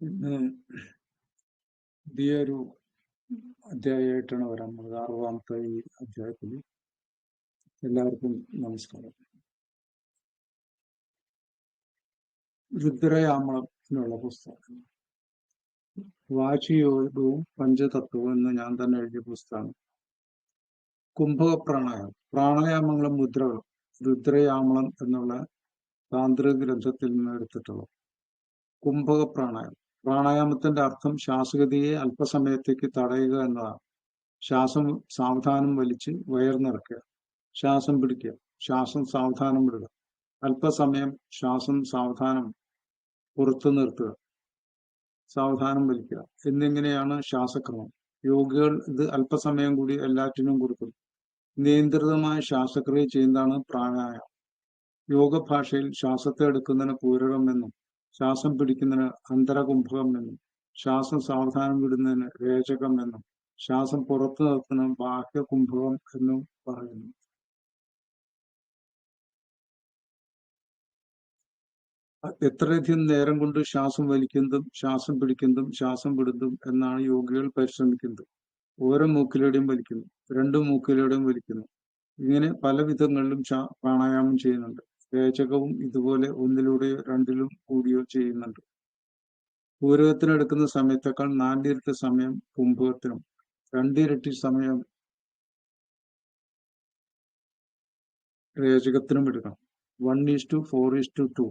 ഇന്ന് പുതിയൊരു അധ്യായമായിട്ടാണ് വരാൻ പോകുന്നത് അറുപതാമത്തെ ഈ അധ്യായത്തിൽ എല്ലാവർക്കും നമസ്കാരം. രുദ്രയാമളം എന്നുള്ള പുസ്തകം. വാചിയോഗവും പഞ്ചതത്വവും എന്ന് ഞാൻ തന്നെ എഴുതിയ പുസ്തകമാണ്. കുംഭക പ്രാണായാമം പ്രാണായാമങ്ങളും മുദ്രകളും രുദ്രയാമളം എന്നുള്ള താന്ത്രിക ഗ്രന്ഥത്തിൽ നിന്ന് എടുത്തിട്ടുള്ളത്. കുംഭക പ്രാണായാമം പ്രാണായാമത്തിന്റെ അർത്ഥം ശ്വാസഗതിയെ അല്പസമയത്തേക്ക് തടയുക എന്നതാണ്. ശ്വാസം സാവധാനം വലിച്ച് വയർന്നിറക്കുക ശ്വാസം പിടിക്കുക. ശ്വാസം സാവധാനം വിടുക. അല്പസമയം ശ്വാസം സാവധാനം പുറത്തു നിർത്തുക. സാവധാനം വലിക്കുക. എന്നിങ്ങനെയാണ് ശ്വാസക്രമം. യോഗികൾ ഇത് അല്പസമയം കൂടി എല്ലാറ്റിനും കൊടുക്കും നിയന്ത്രിതമായ ശ്വാസക്രിയ ചെയ്യുന്നതാണ് പ്രാണായാമം. യോഗ ഭാഷയിൽ ശ്വാസത്തെ എടുക്കുന്നതിന് പൂരകം എന്നും ശ്വാസം പിടിക്കുന്നതിന് അന്തരകുംഭകം എന്നും ശ്വാസം സാവധാനം വിടുന്നതിന് രേചകം എന്നും ശ്വാസം പുറത്തു നിർത്തുന്ന ബാഹ്യകുംഭകം എന്നും പറയുന്നു. എത്രയധികം നേരം കൊണ്ട് ശ്വാസം വലിക്കുന്നതും ശ്വാസം പിടിക്കുന്നതും ശ്വാസം വിടുന്നതും എന്നാണ് യോഗികൾ പരിശ്രമിക്കുന്നത്. ഓരോ മൂക്കിലൂടെയും വലിക്കുന്നു രണ്ടു മൂക്കിലൂടെയും വലിക്കുന്നു. ഇങ്ങനെ പല വിധങ്ങളിലും പ്രാണായാമം ചെയ്യുന്നുണ്ട്. രേചകവും ഇതുപോലെ ഒന്നിലൂടെയോ രണ്ടിലും കൂടിയോ ചെയ്യുന്നുണ്ട്. പൂരകത്തിനെടുക്കുന്ന സമയത്തേക്കാൾ നാലിരട്ടി സമയം കുംഭകത്തിനും രണ്ടിരട്ടി സമയം രേചകത്തിനും എടുക്കണം. One is to four is to two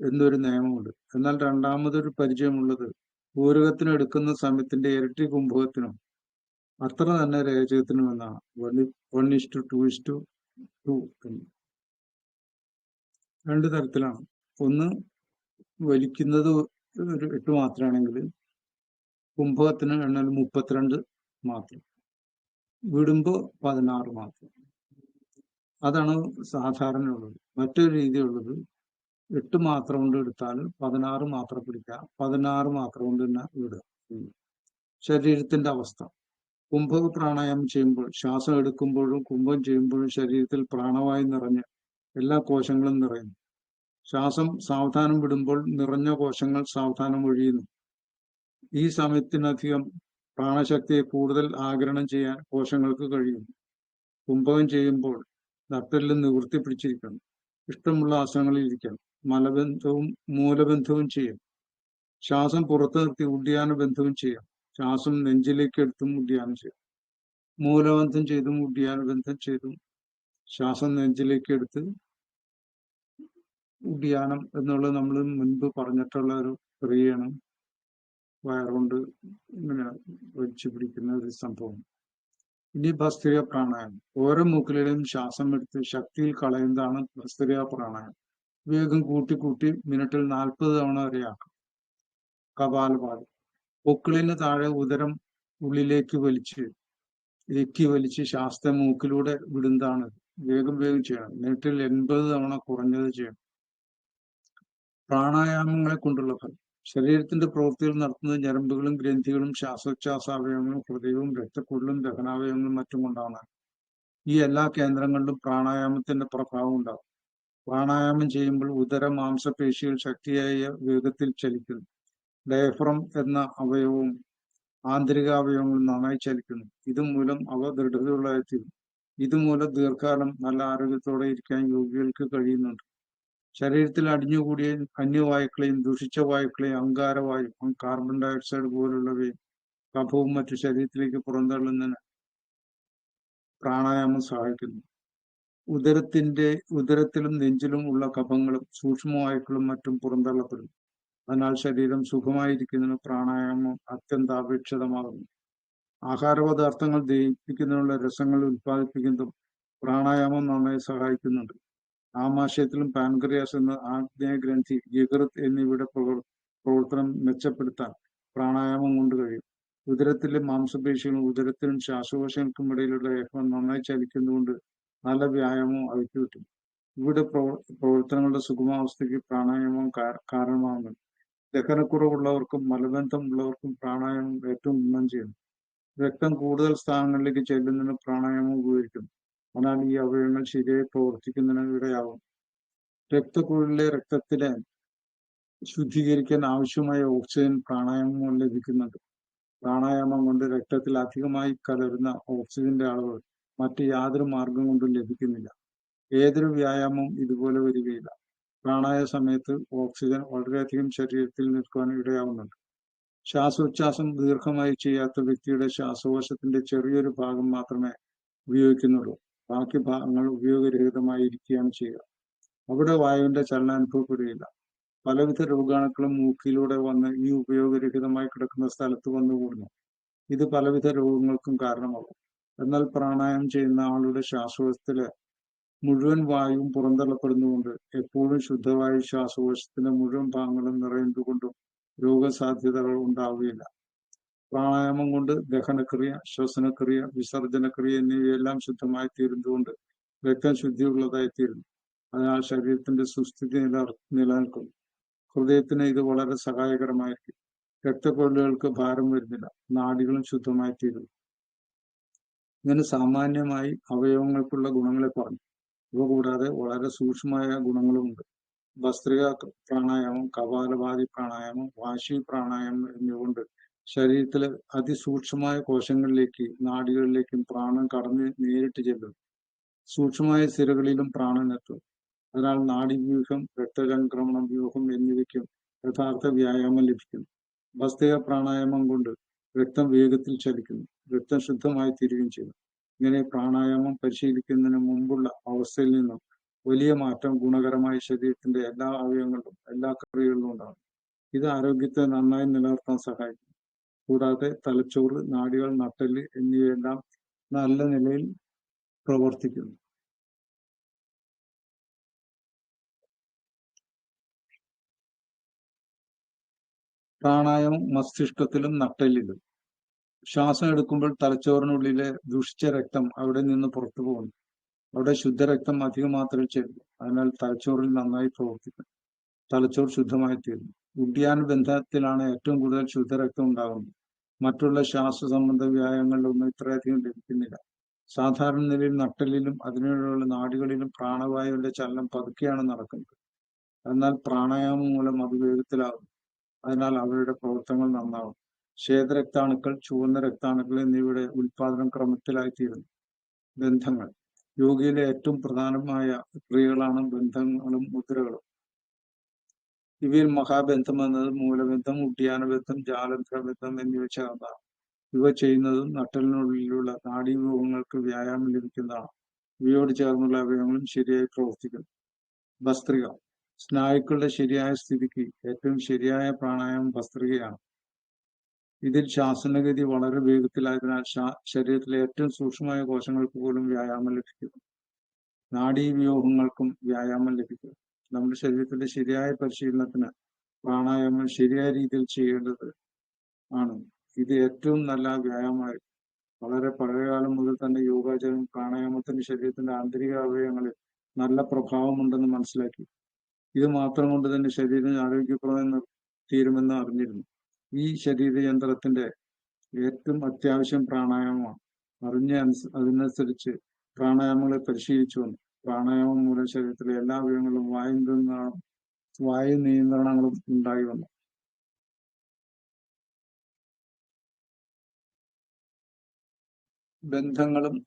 എന്നൊരു നിയമമുണ്ട്. എന്നാൽ രണ്ടാമതൊരു പരിചയമുള്ളത് പൂരകത്തിന് എടുക്കുന്ന സമയത്തിന്റെ ഇരട്ടി കുംഭകത്തിനും അത്ര തന്നെ രേചകത്തിനും എന്നാണ്. One one is to two is to two എന്ന്. രണ്ട് തരത്തിലാണ്. ഒന്ന് വലിക്കുന്നത് ഒരു എട്ട് മാത്രമാണെങ്കിൽ കുംഭകത്തിന് എണ്ണൽ മുപ്പത്തിരണ്ട് മാത്രം. വിടുമ്പോൾ പതിനാറ് മാത്രം. അതാണ് സാധാരണ ഉള്ളത് മറ്റൊരു രീതി ഉള്ളത് എട്ട് മാത്രം കൊണ്ട് എടുത്താൽ പതിനാറ് മാത്രം പിടിക്കുക. പതിനാറ് മാത്രം കൊണ്ട് തന്നെ വിടുക. ശരീരത്തിന്റെ അവസ്ഥ. കുംഭക പ്രാണായാമം ചെയ്യുമ്പോൾ ശ്വാസം എടുക്കുമ്പോഴും കുംഭം ചെയ്യുമ്പോഴും ശരീരത്തിൽ പ്രാണവായു നിറഞ്ഞ് എല്ലാ കോശങ്ങളും നിറയുന്നു. ശ്വാസം സാവധാനം വിടുമ്പോൾ നിറഞ്ഞ കോശങ്ങൾ സാവധാനം ഒഴിയുന്നു. ഈ സമയത്തിനധികം പ്രാണശക്തിയെ കൂടുതൽ ആഗിരണം ചെയ്യാൻ കോശങ്ങൾക്ക് കഴിയുന്നു. കുംഭകം ചെയ്യുമ്പോൾ നട്ടെല്ല് നിവൃത്തി പിടിച്ചിരിക്കണം. ഇഷ്ടമുള്ള ആസനങ്ങളിൽ ഇരിക്കണം. മലബന്ധവും മൂലബന്ധവും ചെയ്യും ശ്വാസം പുറത്തു നിർത്തി ഉഡ്യാന ബന്ധവും ചെയ്യാം ശ്വാസം നെഞ്ചിലേക്ക് എടുത്തും ഉഡ്യാനം ചെയ്യാം മൂലബന്ധം ചെയ്തും ഉഡ്യാന ബന്ധം ചെയ്തും ശ്വാസം നെഞ്ചിലേക്ക് എടുത്ത് ഉദ്യാനം എന്നുള്ളത് നമ്മൾ മുൻപ് പറഞ്ഞിട്ടുള്ള ഒരു ക്രിയയാണ് വയറുകൊണ്ട് ഇങ്ങനെ വലിച്ചു പിടിക്കുന്ന ഒരു സംഭവം. ഇനി ഭസ്ത്രിയ പ്രാണായം ഓരോ മൂക്കിലെയും ശ്വാസം എടുത്ത് ശക്തിയിൽ കളയുന്നതാണ് ഭസ്ത്രിയ പ്രാണായം വേഗം കൂട്ടി കൂട്ടി മിനിറ്റിൽ നാൽപ്പത് തവണ വരെയാക്കും കപാലപാദം പൊക്കിളിന് താഴെ ഉദരം ഉള്ളിലേക്ക് വലിച്ച് എക്കി വലിച്ച് ശാസ്ത്ര മൂക്കിലൂടെ വിടുന്നതാണ്. വേഗം വേഗം ചെയ്യണം. മിനിറ്റിൽ എൺപത് തവണ കുറഞ്ഞത് ചെയ്യണം. പ്രാണായാമങ്ങളെ കൊണ്ടുള്ള ഫലം ശരീരത്തിന്റെ പ്രവൃത്തികൾ നടത്തുന്ന ഞരമ്പുകളും ഗ്രന്ഥികളും ശ്വാസോച്ഛ്വാസാവയവങ്ങളും ഹൃദയവും രക്തക്കുഴലും ദഹനാവയവങ്ങളും മറ്റും കൊണ്ടാണ് ഈ എല്ലാ കേന്ദ്രങ്ങളിലും പ്രാണായാമത്തിന്റെ പ്രഭാവം ഉണ്ടാകും. പ്രാണായാമം ചെയ്യുമ്പോൾ ഉദര മാംസപേശികൾ ശക്തിയായ വേഗത്തിൽ ചലിക്കുന്നു. ഡയഫ്രം എന്ന അവയവവും ആന്തരിക അവയവങ്ങളും നന്നായി ചലിക്കുന്നു. ഇതുമൂലം അവ ദൃഢതയുള്ളതായിത്തീരും. ഇതുമൂലം ദീർഘകാലം നല്ല ആരോഗ്യത്തോടെ ഇരിക്കാൻ യോഗികൾക്ക് കഴിയുന്നുണ്ട്. ശരീരത്തിൽ അടിഞ്ഞുകൂടിയ അന്യവായുക്കളെയും ദുഷിച്ച വായുക്കളെയും അങ്കാരവായു കാർബൺ ഡയോക്സൈഡ് പോലുള്ളവയും കഫവും മറ്റു ശരീരത്തിലേക്ക് പുറന്തള്ളുന്നതിന് പ്രാണായാമം സഹായിക്കുന്നു. ഉദരത്തിന്റെ ഉദരത്തിലും നെഞ്ചിലും ഉള്ള കഫങ്ങളും സൂക്ഷ്മവായുക്കളും മറ്റും പുറന്തള്ളപ്പെടും അതിനാൽ ശരീരം സുഖമായിരിക്കുന്നതിന് പ്രാണായാമം അത്യന്താപേക്ഷിതമാകുന്നു. ആഹാരപദാർത്ഥങ്ങൾ ദഹിപ്പിക്കുന്നതിനുള്ള രസങ്ങൾ ഉത്പാദിപ്പിക്കുന്നതും പ്രാണായാമം നന്നായി സഹായിക്കുന്നുണ്ട്. ആമാശയത്തിലും പാൻക്രിയാസ് എന്ന ആഗ്നേയഗ്രന്ഥി യകൃത് എന്നിവയുടെ പ്രവർത്തനം മെച്ചപ്പെടുത്താൻ പ്രാണായാമം കൊണ്ട് കഴിയും. ഉദരത്തിലെ മാംസപേശികളും ഉദരത്തിനും ശ്വാസകോശങ്ങൾക്കും ഇടയിലുള്ള ഏഹം നന്നായി ചലിക്കുന്നതുകൊണ്ട് നല്ല വ്യായാമവും അവയ്ക്ക് കിട്ടും ഇവിടെ പ്രവർത്തനങ്ങളുടെ സുഗമാവസ്ഥയ്ക്ക് പ്രാണായാമം കാരണമാകുന്നു. ദഹനക്കുറവുള്ളവർക്കും മലബന്ധം ഉള്ളവർക്കും പ്രാണായാമം ഏറ്റവും ഗുണം ചെയ്യുന്നു. രക്തം കൂടുതൽ സ്ഥാനങ്ങളിലേക്ക് ചെല്ലുന്നതിന് പ്രാണായാമം ഉപയോഗിക്കുന്നു എന്നാൽ ഈ അവയവങ്ങൾ ശരിയായി പ്രവർത്തിക്കുന്നതിന് ഇടയാവും രക്തക്കുഴലിലെ രക്തത്തിലെ ശുദ്ധീകരിക്കാൻ ആവശ്യമായ ഓക്സിജൻ പ്രാണായാമം കൊണ്ട് ലഭിക്കുന്നുണ്ട്. പ്രാണായാമം കൊണ്ട് രക്തത്തിൽ അധികമായി കലരുന്ന ഓക്സിജന്റെ അളവ് മറ്റ് യാതൊരു മാർഗം കൊണ്ടും ലഭിക്കുന്നില്ല. ഏതൊരു വ്യായാമവും ഇതുപോലെ വരികയില്ല. പ്രാണായ സമയത്ത് ഓക്സിജൻ വളരെയധികം ശരീരത്തിൽ നിൽക്കുവാൻ ഇടയാവുന്നുണ്ട്. ശ്വാസോച്ഛാസം ദീർഘമായി ചെയ്യാത്ത വ്യക്തിയുടെ ശ്വാസകോശത്തിന്റെ ചെറിയൊരു ഭാഗം മാത്രമേ ഉപയോഗിക്കുന്നുള്ളൂ. ബാക്കി ഭാഗങ്ങൾ ഉപയോഗരഹിതമായി ഇരിക്കുകയാണ് ചെയ്യുക. അവിടെ വായുവിന്റെ ചലനം അനുഭവപ്പെടുകയില്ല. പലവിധ രോഗാണുക്കളും മൂക്കിലൂടെ വന്ന് ഈ ഉപയോഗരഹിതമായി കിടക്കുന്ന സ്ഥലത്ത് വന്നുകൂടുന്നു ഇത് പലവിധ രോഗങ്ങൾക്കും കാരണമാകും. എന്നാൽ പ്രാണായാമം ചെയ്യുന്ന ആളുടെ ശ്വാസകോശത്തിലെ മുഴുവൻ വായുവും പുറന്തള്ളപ്പെടുന്നുകൊണ്ട് എപ്പോഴും ശുദ്ധവായു ശ്വാസകോശത്തിന്റെ മുഴുവൻ ഭാഗങ്ങളും നിറയുന്നതുകൊണ്ടും രോഗസാധ്യതകൾ ഉണ്ടാവുകയില്ല. പ്രാണായാമം കൊണ്ട് ദഹനക്രിയ ശ്വസനക്രിയ വിസർജനക്രിയ എന്നിവയെല്ലാം ശുദ്ധമായി തീരുന്നതുകൊണ്ട് രക്തം ശുദ്ധിയുള്ളതായി തീരുന്നു അതിനാൽ ശരീരത്തിന്റെ സുസ്ഥിതി നില നിലനിൽക്കുന്നു. ഹൃദയത്തിന് ഇത് വളരെ സഹായകരമായിരിക്കും. രക്തക്കൊള്ളുകൾക്ക് ഭാരം വരുന്നില്ല. നാടികളും ശുദ്ധമായി തീരുന്നു ഇങ്ങനെ സാമാന്യമായി അവയവങ്ങൾക്കുള്ള ഗുണങ്ങളെ പറഞ്ഞു. ഇവ കൂടാതെ വളരെ സൂക്ഷ്മമായ ഗുണങ്ങളുമുണ്ട്. ഭസ്ത്രിക പ്രാണായാമം കപാലഭാതി പ്രാണായാമം വാശി പ്രാണായാമം എന്നിവ കൊണ്ട് ശരീരത്തിലെ അതിസൂക്ഷ്മമായ കോശങ്ങളിലേക്ക് നാടികളിലേക്കും പ്രാണൻ കടന്ന് നേരിട്ട് ചെല്ലും. സൂക്ഷ്മമായ സിരകളിലും പ്രാണൻ എത്തും. അതിനാൽ നാഡീവ്യൂഹം രക്തചംക്രമണ വ്യൂഹം എന്നിവയ്ക്കും യഥാർത്ഥ വ്യായാമം ലഭിക്കുന്നു ഭസ്തിക പ്രാണായാമം കൊണ്ട് രക്തം വേഗത്തിൽ ചലിക്കുന്നു രക്തം ശുദ്ധമായി തീരുകയും ചെയ്യുന്നു ഇങ്ങനെ പ്രാണായാമം പരിശീലിക്കുന്നതിന് മുമ്പുള്ള അവസ്ഥയിൽ നിന്നും വലിയ മാറ്റം ഗുണകരമായി ശരീരത്തിന്റെ എല്ലാ അവയവങ്ങളിലും എല്ലാ ക്രിയകളിലും ഉണ്ടാകും. ഇത് ആരോഗ്യത്തെ നന്നായി നിലനിർത്താൻ സഹായിക്കും. കൂടാതെ തലച്ചോറ് നാടികൾ നട്ടൽ എന്നിവയെല്ലാം നല്ല നിലയിൽ പ്രവർത്തിക്കുന്നു. പ്രാണായാമം മസ്തിഷ്കത്തിലും നട്ടെല്ലിലും. ശ്വാസം എടുക്കുമ്പോൾ തലച്ചോറിനുള്ളിലെ ദുഷിച്ച രക്തം അവിടെ നിന്ന് പുറത്തു പോകുന്നു. അവിടെ ശുദ്ധരക്തം അധികം മാത്രമേ ചെല്ലൂ അതിനാൽ തലച്ചോറിൽ നന്നായി പ്രവർത്തിക്കും തലച്ചോർ ശുദ്ധമായി തീരുന്നു ഉഡ്യാന ബന്ധത്തിലാണ് ഏറ്റവും കൂടുതൽ ശുദ്ധരക്തം ഉണ്ടാകുന്നത്. മറ്റുള്ള ശ്വാസ സംബന്ധ വ്യായാമങ്ങളിലൊന്നും ഇത്രയധികം ലഭിക്കുന്നില്ല. സാധാരണ നിലയിൽ നട്ടലിലും അതിനുള്ള നാടുകളിലും പ്രാണവായുവിന്റെ ചലനം പതുക്കെയാണ് നടക്കുന്നത്. എന്നാൽ പ്രാണായാമം മൂലം അത് വേഗത്തിലാകും അതിനാൽ അവരുടെ പ്രവർത്തനങ്ങൾ നന്നാവും. ശ്വേതരക്താണുക്കൾ ചുവന്ന രക്താണുക്കൾ എന്നിവയുടെ ഉൽപാദനം ക്രമത്തിലായിത്തീരുന്നു. ബന്ധങ്ങൾ. യോഗയിലെ ഏറ്റവും പ്രധാനമായ ക്രിയകളാണ് ബന്ധങ്ങളും മുദ്രകളും. ഇവയിൽ മഹാബന്ധം എന്നത് മൂലബന്ധം ഉദ്യാനബന്ധം ജാലന്ധ്രബന്ധം എന്നിവ ചേർന്നതാണ്. ഇവ ചെയ്യുന്നതും നട്ടലിനുള്ളിലുള്ള നാഡീവ്യൂഹങ്ങൾക്ക് വ്യായാമം ലഭിക്കുന്നതാണ്. ഇവയോട് ചേർന്നുള്ള അവയവങ്ങളും ശരിയായി പ്രവർത്തിക്കുന്നു. ഭസ്ത്രിക സ്നായുക്കളുടെ ശരിയായ സ്ഥിതിക്ക് ഏറ്റവും ശരിയായ പ്രാണായാമം ഭസ്ത്രികയാണ് ഇതിൽ ശ്വാസനഗതി വളരെ വേഗത്തിലായതിനാൽ ശരീരത്തിലെ ഏറ്റവും സൂക്ഷ്മമായ കോശങ്ങൾക്ക് പോലും വ്യായാമം ലഭിക്കുന്നു. നാഡീവ്യൂഹങ്ങൾക്കും വ്യായാമം ലഭിക്കും നമ്മുടെ ശരീരത്തിന്റെ ശരിയായ പരിശീലനത്തിന് പ്രാണായാമം ശരിയായ രീതിയിൽ ചെയ്യേണ്ടത് ആണ്. ഇത് ഏറ്റവും നല്ല വ്യായാമമായി. വളരെ പഴയകാലം മുതൽ തന്നെ യോഗാചാരം പ്രാണായാമത്തിന് ശരീരത്തിന്റെ ആന്തരിക അവയവങ്ങളിൽ നല്ല പ്രഭാവമുണ്ടെന്ന് മനസ്സിലാക്കി. ഇത് മാത്രം കൊണ്ട് തന്നെ ശരീരം ആരോഗ്യപ്രദം തീരുമെന്ന് അറിഞ്ഞിരുന്നു. ഈ ശരീര യന്ത്രത്തിന്റെ ഏറ്റവും അത്യാവശ്യം പ്രാണായാമമാണ്. അറിഞ്ഞ അതിനനുസരിച്ച് പ്രാണായാമങ്ങളെ പരിശീലിച്ചു വന്നു പ്രാണായാമം മൂലം ശരീരത്തിലെ എല്ലാ അവയവങ്ങളിലും വായു വായു നിയന്ത്രണങ്ങളും ഉണ്ടായി വന്നു. ബന്ധങ്ങളും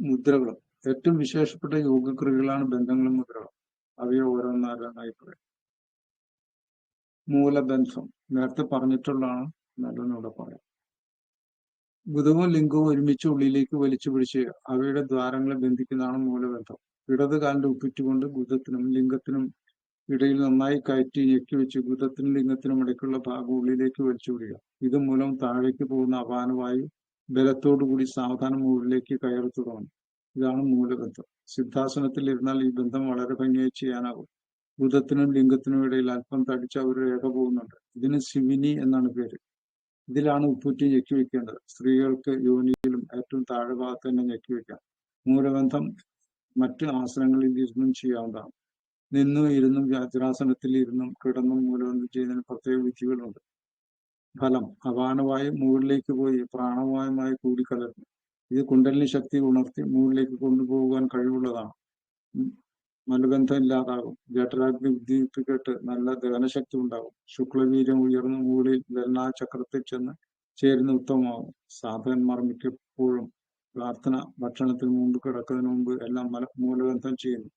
മുദ്രകളും. ഏറ്റവും വിശേഷപ്പെട്ട യോഗക്രിയകളാണ് ബന്ധങ്ങളും മുദ്രകളും. അവയെ ഓരോന്നാരായി പറയും. മൂലബന്ധം. നേരത്തെ പറഞ്ഞിട്ടുള്ളതാണ്. നല്ലൊന്നുകൂടെ പറയാം. ബുധവും ലിംഗവും ഒരുമിച്ച് ഉള്ളിലേക്ക് വലിച്ചു പിടിച്ച് അവയുടെ ദ്വാരങ്ങളെ ബന്ധിക്കുന്നതാണ് മൂലബന്ധം. ഇടത് കാലിന്റെ ഉപ്പിറ്റുകൊണ്ട് ഗുദത്തിനും ലിംഗത്തിനും ഇടയിൽ നന്നായി കയറ്റി ഞെക്കി വെച്ച് ബുധത്തിനും ലിംഗത്തിനും ഇടയ്ക്കുള്ള ഭാഗം ഉള്ളിലേക്ക് വലിച്ചു വിടുക. ഇതുമൂലം താഴേക്ക് പോകുന്ന അപാനവായു ബലത്തോടുകൂടി സാവധാനം മുകളിലേക്ക് കയറി തുടങ്ങും ഇതാണ് മൂലബന്ധം. സിദ്ധാസനത്തിൽ ഇരുന്നാൽ ഈ ബന്ധം വളരെ ഭംഗിയായി ചെയ്യാനാകും. ഭൂതത്തിനും ലിംഗത്തിനും ഇടയിൽ അല്പം തടിച്ച ഒരു രേഖ പോകുന്നുണ്ട്. ഇതിന് ശിവിനി എന്നാണ് പേര്. ഇതിലാണ് ഉപ്പുറ്റി ഞെക്കി വെക്കേണ്ടത്. സ്ത്രീകൾക്ക് യോനിയിലും ഏറ്റവും താഴെ ഭാഗത്ത് തന്നെ ഞെക്കി വെക്കാം. മൂലബന്ധം മറ്റ് ആസനങ്ങളിൽ ഇരുന്നും ചെയ്യാവുന്നതാണ്. നിന്നും ഇരുന്നും വജ്രാസനത്തിൽ ഇരുന്നും കിടന്നും മൂലമൊന്നും ചെയ്യുന്നതിന് പ്രത്യേക വിധികളുണ്ട്. ഫലം അപാനവായു മുകളിലേക്ക് പോയി പ്രാണവായുമായി കൂടിക്കലർന്നു. ഇത് കുണ്ടലിനി ശക്തി ഉണർത്തി മുകളിലേക്ക് കൊണ്ടുപോകാൻ കഴിവുള്ളതാണ്. മലബന്ധം ഇല്ലാതാകും. ജഠരാഗ്നി ഉദ്ദീപിക്കട്ട് നല്ല ദഹനശക്തി ഉണ്ടാകും. ശുക്ലവീര്യം ഉയർന്നു മുകളിൽ ലലനാചക്രത്തിൽ ചെന്ന് ചേരുന്ന ഉത്തമമാകും. സാധകന്മാർ മിക്കപ്പോഴും പ്രാർത്ഥന ഭക്ഷണത്തിന് മുമ്പ് കിടക്കുന്നതിന് മുമ്പ് എല്ലാം മല മൂലബന്ധം ചെയ്യുന്നു.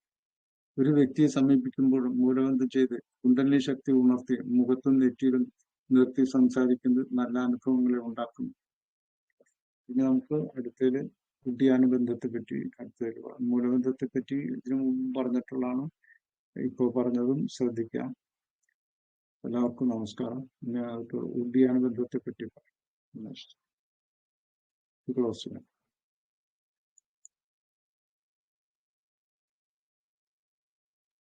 ഒരു വ്യക്തിയെ സമീപിക്കുമ്പോഴും മൂലബന്ധം ചെയ്ത് കുണ്ടലിനി ശക്തി ഉണർത്തി മുഖത്തും നെറ്റിയിലും നിർത്തി സംസാരിക്കുന്നത് നല്ല അനുഭവങ്ങളെ ഉണ്ടാക്കുന്നു. ഇനി നമുക്ക് അടുത്തത് കുട്ടിയാനുബന്ധത്തെ പറ്റി അടുത്തത് മൂലബന്ധത്തെ പറ്റി ഇതിനു മുമ്പ് പറഞ്ഞിട്ടുള്ളതാണ് ഇപ്പോൾ പറഞ്ഞതും ശ്രദ്ധിക്കാം. എല്ലാവർക്കും നമസ്കാരം. ഇനി നമുക്ക് ഉദ്യാനുബന്ധത്തെ പറ്റി പറയാം. ക്ലോസ് ചെയ്യാം.